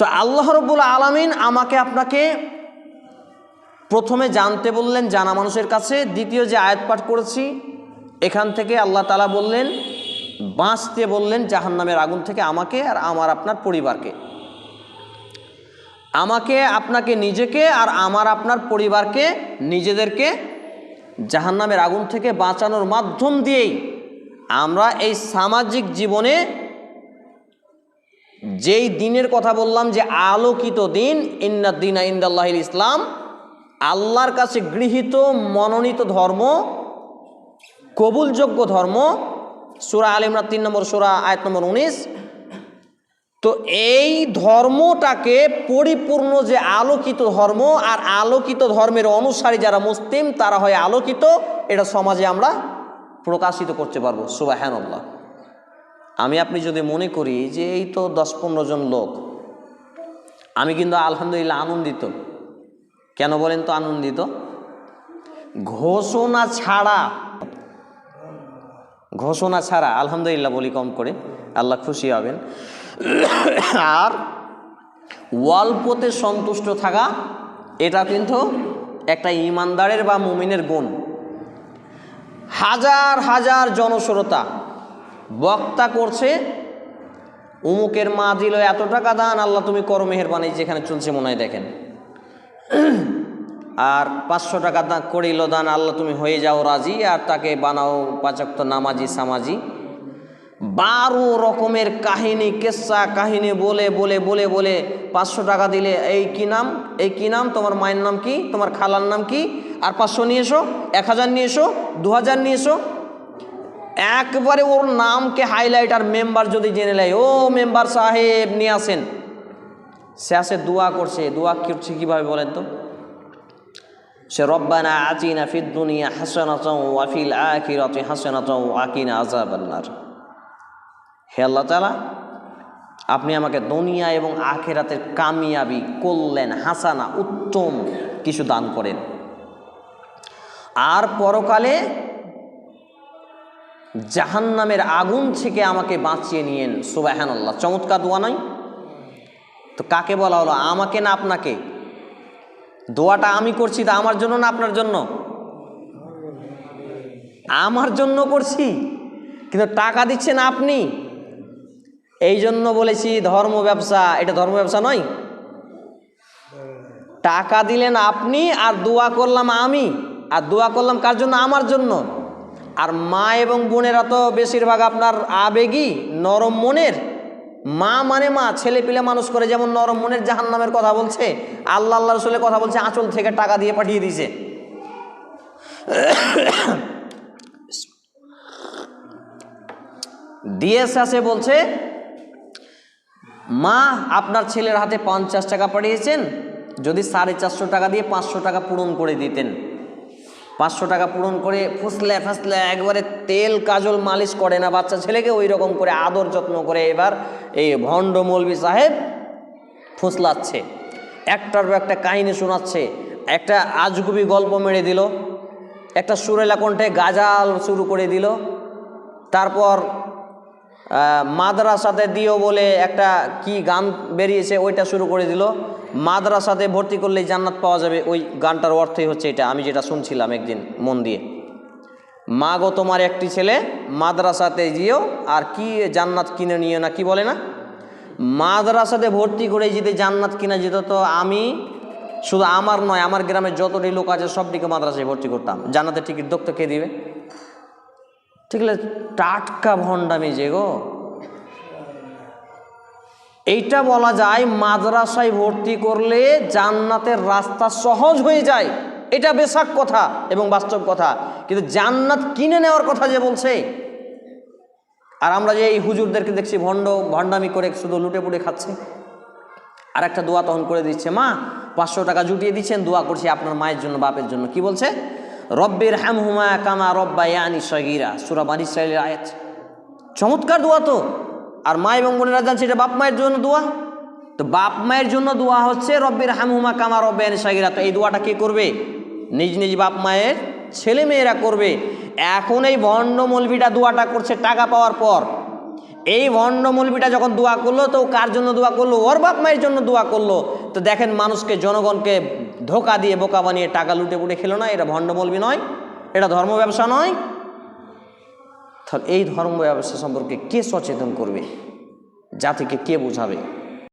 তো আল্লাহ রব্বুল আলমিন আমাকে আপনাকে প্রথমে জানতে বললেন জানা মানুষের কাছে, দ্বিতীয় যে আয়াত পাঠ করেছি, এখান থেকে আল্লাহ তালা বললেন, বাঁচতে বললেন জাহান্নামের আগুন থেকে আমাকে আর আমার আপনার পরিবারকে। আমাকে, আপনাকে নিজেকে আর আমার আপনার পরিবারকে, নিজেদেরকে জাহান্নামের আগুন থেকে বাঁচানোর মাধ্যম দিয়েই আমরা এই সামাজিক জীবনে যেই দিনের কথা বললাম যে আলোকিত দিন ইন্নাদ্দিন ইন্দাল্লাহিল ইসলাম, আল্লাহর কাছে গৃহীত মনোনীত ধর্ম, কবুলযোগ্য ধর্ম, সুরা আলিমরা তিন নম্বর সুরা, আয়াত নম্বর উনিশ। তো এই ধর্মটাকে পরিপূর্ণ যে আলোকিত ধর্ম আর আলোকিত ধর্মের অনুসারী যারা মুসলিম, তারা হয় আলোকিত, এটা সমাজে আমরা প্রকাশিত করতে পারব সুবাহান্লাহ আমি আপনি যদি মনে করি যে এই তো দশ পনেরো জন লোক, আমি কিন্তু আলহামদুলিল্লাহ আনন্দিত। কেন বলেন তো আনন্দিত? ঘোষণা ছাড়া ঘোষণা ছাড়া, আলহামদুলিল্লাহ বলি কম করে, আল্লাহ খুশি হবেন। আর অল্পতে সন্তুষ্ট থাকা, এটা কিন্তু একটা ইমানদারের বা মুমিনের গুণ। হাজার হাজার জনশ্রোতা বক্তা করছে, উমুকের মা দিল, এত টাকা দান, আল্লাহ তুমি করো মেহরবানি। যেখানে চলছে মনে হয় দেখেন। আর পাঁচশো টাকা দান করিল দান, আল্লাহ তুমি হয়ে যাও রাজি। আর তাকে বানাও পাচক্ত নামাজি, সামাজি। বারো রকমের কাহিনী, কেসা কাহিনী বলে বলে বলে বলে পাঁচশো টাকা দিলে, এই কি নাম? এই কি নাম? তোমার মায়ের নাম কি? তোমার খালার নাম কি? আর পাঁচশো নিয়ে এসো, এক হাজার নিয়ে এসো, দু হাজার নিয়ে এসো একবারে ওর নামকে হাইলাইট আর মেম্বার যদি জেনে নেয়, ও মেম্বার সাহেব, নিয়ে আসেন। সে আসে, দোয়া করছে। দোয়া করছে কীভাবে বলেন তো? সে, রব্বানা আচিনা ফিদ দুনিয়া হাসানাত ওয়াফিল আখিরাতি হাসানাত আকিনা আযাবান্নার। হে আল্লাহ তাআলা, আপনি আমাকে দুনিয়া এবং আখেরাতের কামিয়াবি করলেন, হাসানা উত্তম কিছু দান করেন। আর পরকালে জাহান্নামের আগুন থেকে আমাকে বাঁচিয়ে নিয়েন সুবাহান আল্লাহ চমৎকার দোয়া নয় তো কাকে বলা হলো? আমাকে না আপনাকে? দোয়াটা আমি করছি তা আমার জন্য না আপনার জন্য? আমার জন্য করছি, কিন্তু টাকা দিচ্ছেন আপনি? এই জন্য বলেছি ধর্ম ব্যবসা, এটা ধর্ম ব্যবসা নয়। টাকা দিলেন আপনি আর দোয়া করলাম আমি। আর দোয়া করলাম কার জন্য? আমার জন্য। আর মা এবং বোনেরা তো বেশিরভাগ আপনার আবেগী, নরম মনের। মা মানে মা ছেলে পিলে মানুষ করে যেমন নরম মনের জাহান নামের কথা বলছে, আল্লাহ আল্লাহ রসুলের কথা বলছে, আঁচল থেকে টাকা দিয়ে পাঠিয়ে দিয়েছে। দিয়ে শেষে বলছে, মা আপনার ছেলের হাতে পঞ্চাশ টাকা পাঠিয়েছেন, যদি সাড়ে চারশো টাকা দিয়ে পাঁচশো টাকা পূরণ করে দিতেন। পাঁচশো টাকা পূরণ করে ফুসলে ফাঁসলে একবারে তেল কাজল মালিশ করে না, বাচ্চা ছেলেকে ওই রকম করে আদর যত্ন করে এবার এই ভণ্ড মৌলবি সাহেব ফুসলাচ্ছে। একটার পর একটা কাহিনী শোনাচ্ছে, একটা আজগুবি গল্প মেরে দিল, একটা সুরেলা কণ্ঠে গাজাল শুরু করে দিল, তারপর মাদ্রাসাতে দিও বলে একটা কি গান বেরিয়েছে, ওইটা শুরু করে দিল। মাদ্রাসাতে ভর্তি করলেই জান্নাত পাওয়া যাবে, ওই গানটার অর্থই হচ্ছে এটা, আমি যেটা শুনছিলাম একদিন মন দিয়ে। মা গো, তোমার একটি ছেলে, মাদ্রাসাতে যেও, আর কি জান্নাত কিনে নিও না, কি বলে না? মাদ্রাসাতে ভর্তি করে যদি জান্নাত কিনা যেত, তো আমি শুধু আমার নয়, আমার গ্রামের যতটি লোক আছে, সবটিকে মাদ্রাসায় ভর্তি করতাম। জান্নাতের টিকিট দক্ত কে দিবে? ঠিক আছে, টাটকা ভণ্ডামি যে গো। এইটা বলা যায়, মাদ্রাসায় ভর্তি করলে জান্নাতের রাস্তা সহজ হয়ে যায়। এটা বেশাক কথা এবং বাস্তব কথা। কিন্তু জান্নাত কিনে নেওয়ার কথা যে বলছে, আর আমরা যে এই হুজুরদেরকে দেখছি ভণ্ড ভণ্ডামি করে শুধু লুটে পুটে খাচ্ছে। আর একটা দোয়া তখন করে দিচ্ছে, মা, পাঁচশো টাকা জুটিয়ে দিচ্ছেন, দোয়া করছি আপনার মায়ের জন্য, বাপের জন্য। কি বলছে? রব্বের হ্যাম হুমা কামা রব্বা ইয়ানি সগিরা। সুরা বানি সাইলের আয়াত। চমৎকার দোয়া তো। আর মা এবং বোনেরা জানছে এটা বাপ মায়ের জন্য দোয়া। তো বাপ মায়ের জন্য দোয়া হচ্ছে রব্বের হ্যাম হুমা কামা রব্বা ইয়ানি সগিরা। তো এই দোয়াটা কে করবে? নিজ নিজ বাপ মায়ের ছেলে মেয়েরা করবে। এখন এই ভণ্ড মলবিটা দোয়াটা করছে টাকা পাওয়ার পর। এই ভণ্ড মৌলবিটা যখন দোয়া করল, তো কার জন্য দোয়া করল? ওর বাপ মায়ের জন্য দোয়া করল। তো দেখেন, মানুষকে, জনগণকে ধোকা দিয়ে, বোকা বানিয়ে টাকা লুটে পুটে খেলো না, এটা ভণ্ড মৌলবি নয়, এটা ধর্ম ব্যবসা নয়। তাহলে এই ধর্ম ব্যবসা সম্পর্কে কে সচেতন করবে? জাতিকে কে বোঝাবে?